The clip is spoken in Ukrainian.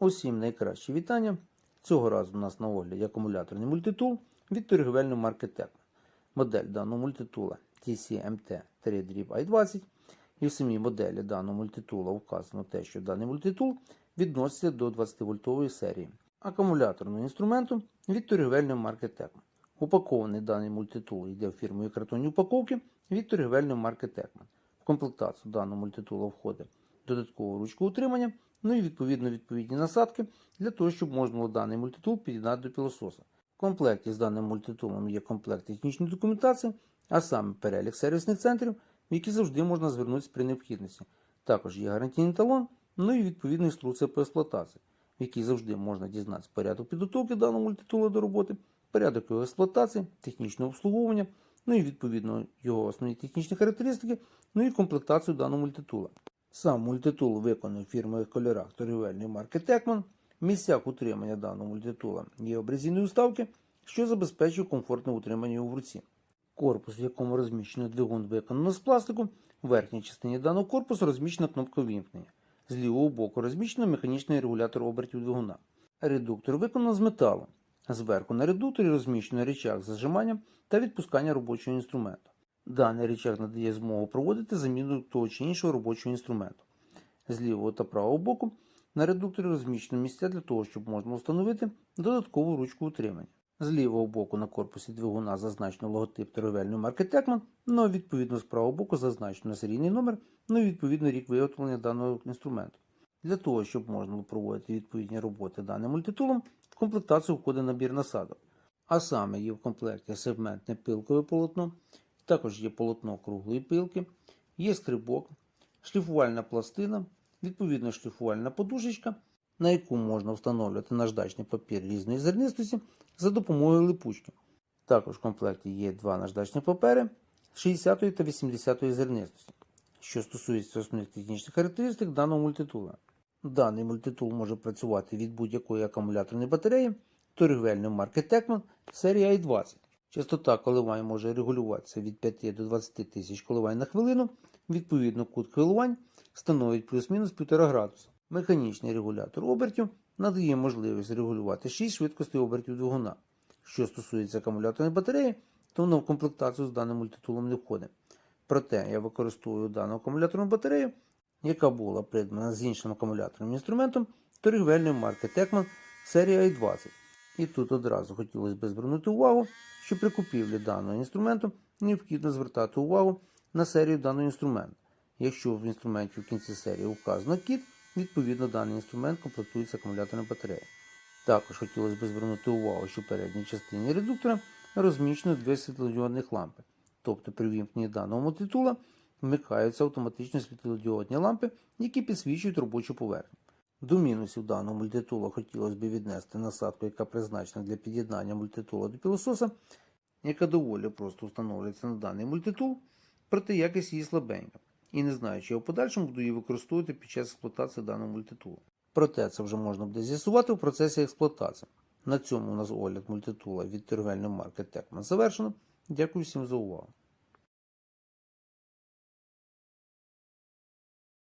Усім найкраще вітання. Цього разу у нас на огляді акумуляторний мультитул від торгівельної марки Tekno. Модель даного мультитула TCMT-i20. І в самій моделі даного мультитула вказано те, що даний мультитул відноситься до 20-вольтової серії акумуляторного інструменту від торгівельної марки Tekno. Упакований даний мультитул йде в фірмовій картонній упаковці від торгівельної марки Tekman. В комплектацію даного мультитула входить додаткова ручка утримання, ну і відповідно відповідні насадки для того, щоб можна було даний мультитул під'єднати до пілососа. В комплекті з даним мультитулом є комплект технічної документації, а саме перелік сервісних центрів, в які завжди можна звернутися при необхідності. Також є гарантійний талон, ну і відповідна інструкція по експлуатації, в якій завжди можна дізнатися порядок підготовки даного мультитула до роботи, порядок його експлуатації, технічного обслуговування, ну і відповідно його основні технічні характеристики, ну і комплектацію даного мультитула. Сам мультитул виконаний в фірмових кольорах торгівельної марки Tekman. В місцях утримання даного мультитула є обрезинні уставки, що забезпечує комфортне утримання його в руці. Корпус, в якому розміщено двигун, виконано з пластику. В верхній частині даного корпусу розміщена кнопка вімкнення. З лівого боку розміщено механічний регулятор обертів двигуна. Редуктор виконано з металу. Зверху на редукторі розміщено рычаг зажимання та відпускання робочого інструменту. Даний рычаг надає змогу проводити заміну того чи іншого робочого інструменту. З лівого та правого боку на редукторі розміщено місця для того, щоб можна встановити додаткову ручку утримання. З лівого боку на корпусі двигуна зазначено логотип торговельної марки Tekman, ну а відповідно з правого боку зазначено серійний номер, ну і відповідно рік виготовлення даного інструменту. Для того, щоб можна було проводити відповідні роботи даним мультитулом, в комплектацію входить набір насадок. А саме є в комплекті сегментне пилкове полотно, також є полотно круглої пилки, є скрибок, шліфувальна пластина, відповідно шліфувальна подушечка, на яку можна встановлювати наждачний папір різної зернистості за допомогою липучки. Також в комплекті є два наждачні папери 60 та 80 зернистості. Що стосується основних технічних характеристик даного мультитула. Даний мультитул може працювати від будь-якої акумуляторної батареї торгівельної марки Tekman серії i20. Частота коливань може регулюватися від 5 до 20 тисяч коливань на хвилину. Відповідно, кут коливань становить плюс-мінус 1,5 градуса. Механічний регулятор обертів надає можливість регулювати 6 швидкостей обертів двигуна. Що стосується акумуляторної батареї, то вона в комплектацію з даним мультитулом не входить. Проте я використовую дану акумуляторну батарею, яка була придбана з іншим акумуляторним інструментом торгівельної марки Tekman серії i20. І тут одразу хотілося б звернути увагу, що при купівлі даного інструменту необхідно звертати увагу на серію даного інструменту. Якщо в інструменті в кінці серії вказано кіт, відповідно даний інструмент комплектується акумуляторною батареєю. Також хотілося б звернути увагу, що в передній частині редуктора розміщено дві світлодіодних лампи. Тобто при вімкненні даного мультитула вмикаються автоматично світлодіодні лампи, які підсвічують робочу поверхню. До мінусів даного мультитула хотілося б віднести насадку, яка призначена для під'єднання мультитула до пілососа, яка доволі просто встановлюється на даний мультитул, проте якість її слабенька. І не знаю, чи я в подальшому буду її використовувати під час експлуатації даного мультитулу. Проте це вже можна буде з'ясувати в процесі експлуатації. На цьому у нас огляд мультитула від торговельної марки Tekman завершено. Дякую всім за увагу.